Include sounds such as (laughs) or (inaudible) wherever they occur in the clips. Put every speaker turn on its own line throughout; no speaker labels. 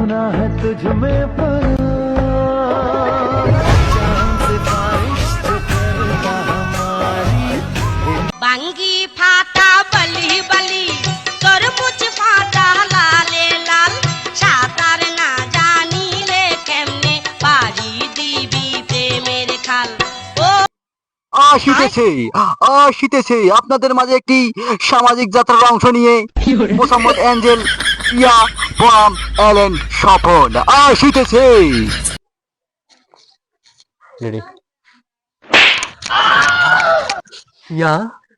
होना है तुझ में पना चांद से बारिश तो करना हमारी
বাঙ্গি ফাটা বলি বলি তরমুজ ফাটা লালে লাল সাঁতার না জানিলে কেমনে পারি দিবি প্রেমের খাল ও
আসিতেছে আসিতেছে আপনাদের মাঝে একটি সামাজিক যাত্রার অংশ নিয়ে মোসাম্মদ অ্যাঞ্জেল ইয়া ফ্রম এলেন স্বপন আসিতেছে ইয়া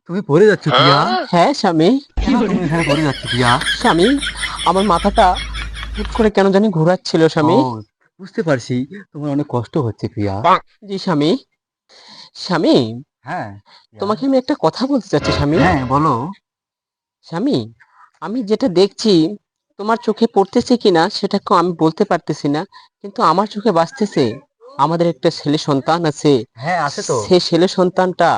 তুমি পড়ে যাচ্ছ পিয়া
হ্যাঁ স্বামী।
তুমি এখানে পড়ে যাচ্ছ পিয়া
স্বামী আমার মাথাটা হুট করে কেন জানি ঘোরাচ্ছিল স্বামী।
বুঝতে পারছি তোমার অনেক কষ্ট হচ্ছে প্রিয়া
জি স্বামী। স্বামী
হ্যাঁ
তোমাকে আমি একটা কথা বলতে চাচ্ছি স্বামী।
হ্যাঁ বলো।
স্বামী আমি যেটা দেখছি তোমার চোখে পড়তেছে কিনা সেটা কেউ আমি বলতে পারতেছি না কিন্তু আমার চোখে বাঁচতেছে। আমাদের একটা ছেলে সন্তান আছে।
হ্যাঁ আছে তো।
সেই ছেলে সন্তানটা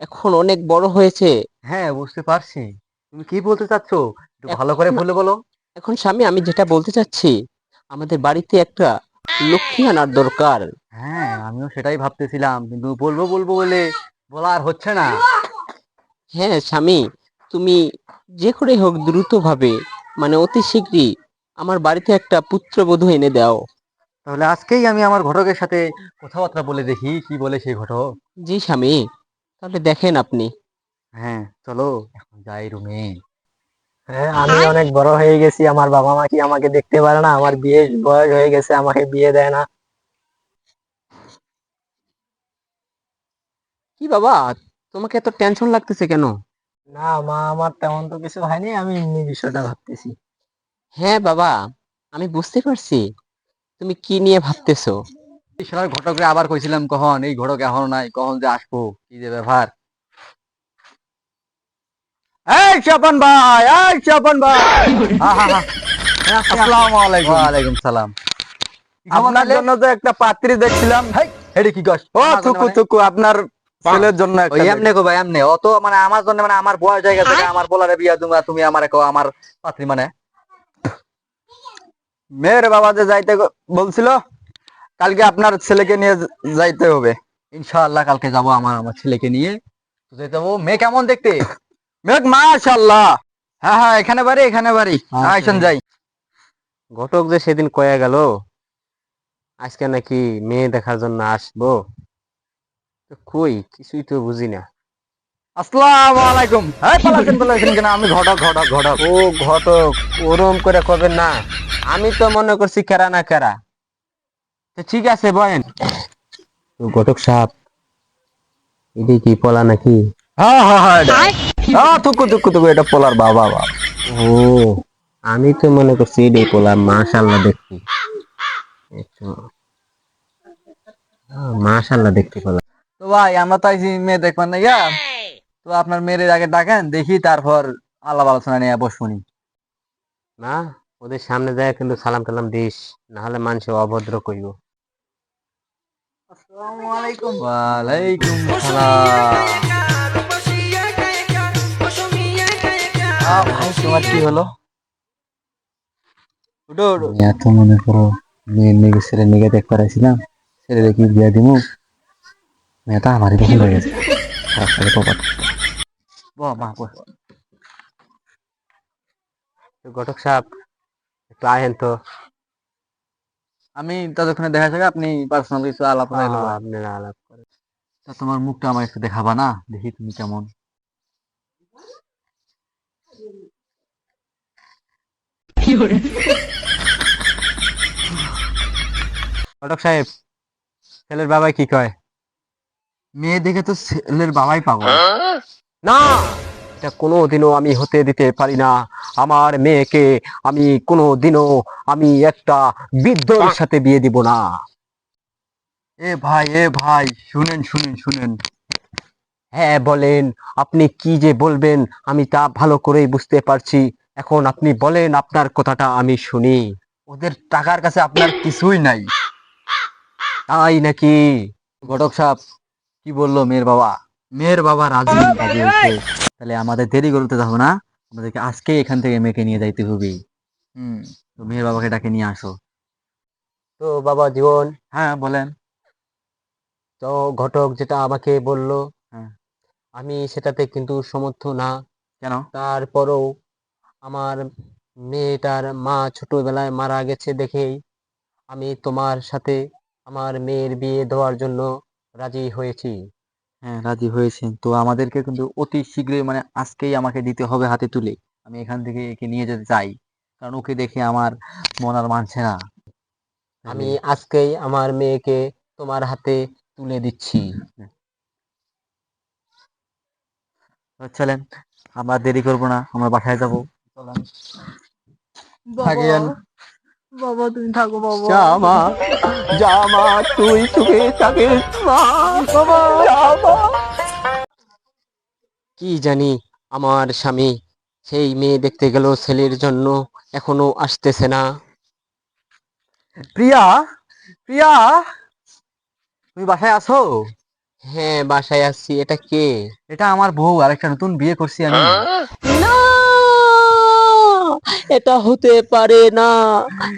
এখন অনেক বড় হয়েছে।
হ্যাঁ বুঝতে পারছি। তুমি কি বলতে চাচ্ছ? একটু ভালো করে বলে বলো।
এখন স্বামী আমি যেটা বলতে চাচ্ছি আমাদের বাড়িতে একটা লক্ষ্মী আনার দরকার।
হ্যাঁ আমিও সেটাই ভাবতেছিলাম কিন্তু বলব বলব বলে বলা আর হচ্ছে না।
হ্যাঁ স্বামী তুমি যে করে হোক দ্রুতভাবে মানে অতি শীঘ্রই আমার বাড়িতে একটা পুত্রবধূ এনে দাও।
তাহলে আজকেই আমি আমার ঘটকের সাথে কথাবার্তা বলে দেখি কি বলে সেই ঘটক।
জি স্বামী তাহলে দেখেন আপনি।
হ্যাঁ চলো এখন যাই রুমে।
হ্যাঁ আমি অনেক বড় হয়ে গেছি আমার বাবা মা কি আমাকে দেখতে পারে না? আমার বিয়ে বয়স হয়ে গেছে আমাকে বিয়ে দেয় না।
কি বাবা তোমাকে এত টেনশন লাগতেছে কেন?
না মা আমার তেমন তো কিছু হয়নি আমি এমনি বিষয়টা ভাবতেছি।
হ্যাঁ বাবা আমি বুঝতে পারছি। তুমি কি নিয়ে ভাবতেছো?
এই শালার ঘটকরে আবার কইছিলাম কখন এই ঘটক এখন নাই কখন যে আসব কি যে ব্যাপার? এই স্বপন ভাই এই স্বপন ভাই। আসসালামু আলাইকুম। ওয়ালাইকুম সালাম।
আপনার জন্য তো একটা পাত্রী দেখছিলাম
হেডি কি কস?
ও থুকু থুকু আপনার ছেলের জন্য
এমনে গো ভাই এমনে। অত মানে আমার জন্য মানে আমার বয়স জায়গা থেকে আমার বলারে বিয়া তুমি তুমি আমারে কও আমার পাত্রী মানে।
মেয়ের বাবা যে যাইতে বলছিল কালকে আপনার ছেলেকে নিয়ে যাইতে হবে।
ইনশাআল্লাহ কালকে যাব আমার আমার ছেলেকে নিয়ে। যেতে যাব মেয়ে কেমন দেখতে?
মেঘ মাশাল্লাহ হ্যাঁ হ্যাঁ এখানে বাড়ি এখানে বাড়ি।
আচ্ছা।
আইসন যাই।
ঘটক যে সেদিন কয়ে গেল আজকে নাকি মেয়ে দেখার জন্য আসব? তো কই? কিছুই তো বুঝি না।
আসসালামু আলাইকুম। হ্যাঁ পালাছেন পালাছেন কেন? আমি ঘটক ঘটক ঘটক।
ও ঘটক ওরম করে কবেন না। আমি তো মনে করছি কেরা না কেরা। তো ঠিক আছে বলেন তো ঘটক সাহেব এটি কি পলা নাকি?
হ্যাঁ হ্যাঁ হ্যাঁ এটা। হ্যাঁ থুকু থুকু থুকু এটা পোলার বাবা বাবা।
ও আমি তো মনে করছি পোলা মাশাল্লাহ দেখছি মাশাল্লাহ দেখতে পোলা।
তো ভাই আমরা তো আইছি মেয়ে দেখবেন না ইয়া। তো আপনার মেয়ের আগে ডাকেন দেখি তারপর আলাপ আলোচনা নিয়ে বসবনি
না। ওদের সামনে যায় কিন্তু সালাম টালাম দিস না হলে মানুষ অভদ্র কইব।
ওয়ালাইকুম সালাম।
ভাই তোমার কি হলো? উঠো উঠো।
এত মনে করো নিগে ছেলে নিগে দেখ পারাইছিলাম ছেলে দেখি বিয়া দিমু। মেয়েটা আমারই পছন্দ হয়ে গেছে। খারাপ সাথে কপাট বাহ বাহ বাহ।
তো ঘটক সাহেব একটু আহেন তো।
আমি ততক্ষণে দেখা যাবে আপনি পার্সোনাল কিছু আলাপ
আপনারা আলাপ করেন।
তা তোমার মুখটা আমার একটু দেখাবা না? দেখি তুমি কেমন।
ঘটক সাহেব ছেলের বাবা কি কয়?
মেয়ে দেখে তো ছেলের বাবাই পাবো
না এটা কোনো দিনও আমি হতে দিতে পারি না। আমার মেয়েকে আমি কোনো দিনও আমি একটা বৃদ্ধর সাথে বিয়ে দিব না।
এ ভাই এ ভাই শুনেন শুনেন শুনেন।
হ্যাঁ বলেন আপনি কি যে বলবেন আমি তা ভালো করেই বুঝতে পারছি। এখন আপনি বলেন আপনার কথাটা আমি শুনি।
ওদের টাকার কাছে আপনার কিছুই নাই।
তাই নাকি?
ঘটক সাহেব কি বলল মেয়ের বাবা? মেয়ের বাবা রাজি তাহলে আমাদের দেরি করতে যাব না। আমাদেরকে আজকে এখান থেকে মেয়েকে নিয়ে যাইতে হবে। হুম তো মেয়ের বাবাকে ডাকে নিয়ে আসো।
তো বাবা জীবন।
হ্যাঁ বলেন।
তো ঘটক যেটা আমাকে বলল
হ্যাঁ।
আমি সেটাতে কিন্তু সমর্থ না।
কেন?
তারপরেও আমার মেয়েটার মা ছোটবেলায় মারা গেছে দেখেই আমি তোমার সাথে আমার মেয়ের বিয়ে দেওয়ার জন্য রাজি হয়েছি।
হ্যাঁ রাজি হয়েছেন তো আমাদেরকে কিন্তু অতি শীঘ্রই মানে আজকেই আমাকে দিতে হবে হাতে তুলে। আমি এখান থেকে একে নিয়ে যেতে চাই। কারণ ওকে দেখে আমার মন আর মানছে না।
আমি আজকেই আমার মেয়েকে তোমার হাতে তুলে দিচ্ছি।
চলেন আমরা দেরি করব না আমরা বাসায় যাব। চলেন।
বাবা তুমি থাকো বাবা।
জামা জামা তুই থাকিস মা। জামা। কি জানি আমার স্বামী সেই মেয়ে দেখতে গেল ছেলের জন্য এখনও আসতেছে না।
প্রিয়া প্রিয়া তুমি বাসায় আছো?
হ্যাঁ বাসায় আসছি এটা কে?
এটা আমার বউ আর একটা নতুন বিয়ে করছি আমি।
না এটা হতে পারে না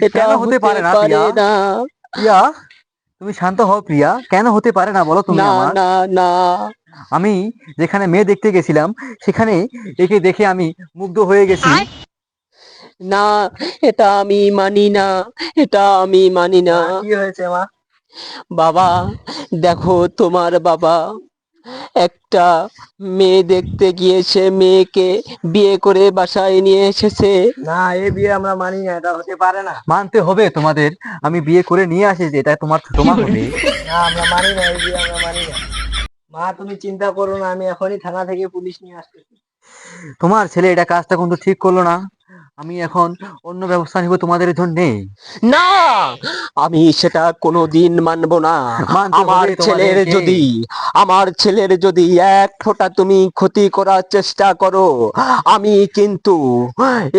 এটা
হতে পারে না, প্রিয়া? তুমি শান্ত হও প্রিয়া। কেন হতে পারে না বলো তুমি আমার?
না না।
আমি যেখানে মেয়ে দেখতে গেছিলাম সেখানে একে দেখে আমি মুগ্ধ হয়ে গেছি।
না এটা আমি মানি না এটা আমি মানি না।
কি হয়েছে মা?
বাবা দেখো তোমার বাবা। একটা মেয়ে দেখতে গিয়েছে মেয়েকে বিয়ে করে বাসায় নিয়ে এসেছে।
না এ বিয়ে আমরা মানি না এটা হতে পারে না।
মানতে হবে তোমাদের আমি বিয়ে করে নিয়ে আসি যে এটা তোমার তোমার হবে। (laughs)
না আমরা মানি না এই বিয়ে আমরা মানি না। মা তুমি চিন্তা করো না আমি এখনই থানা থেকে পুলিশ নিয়ে আসতেছি।
তোমার ছেলে এটা কাজটা কিন্তু ঠিক করল না। আমি এখন অন্য ব্যবস্থা নিব তোমাদের জন্যে
না আমি সেটা কোনো দিন মানবো না। আমার ছেলের যদি আমার ছেলের যদি এক ফোঁটা তুমি ক্ষতি করার চেষ্টা করো আমি কিন্তু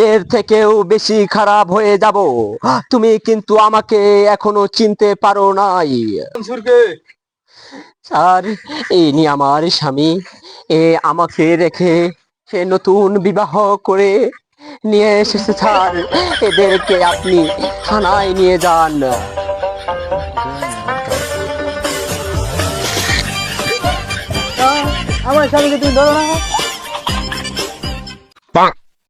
এর থেকেও বেশি খারাপ হয়ে যাব। তুমি কিন্তু আমাকে এখনও চিনতে পারো নাই। স্যার এই নিয়ে আমার স্বামী এ আমাকে রেখে সে নতুন বিবাহ করে নিয়ে এসেছে স্যার। এদেরকে আপনি থানায় নিয়ে যান।
আমার স্বামীকে তুমি ধরো না।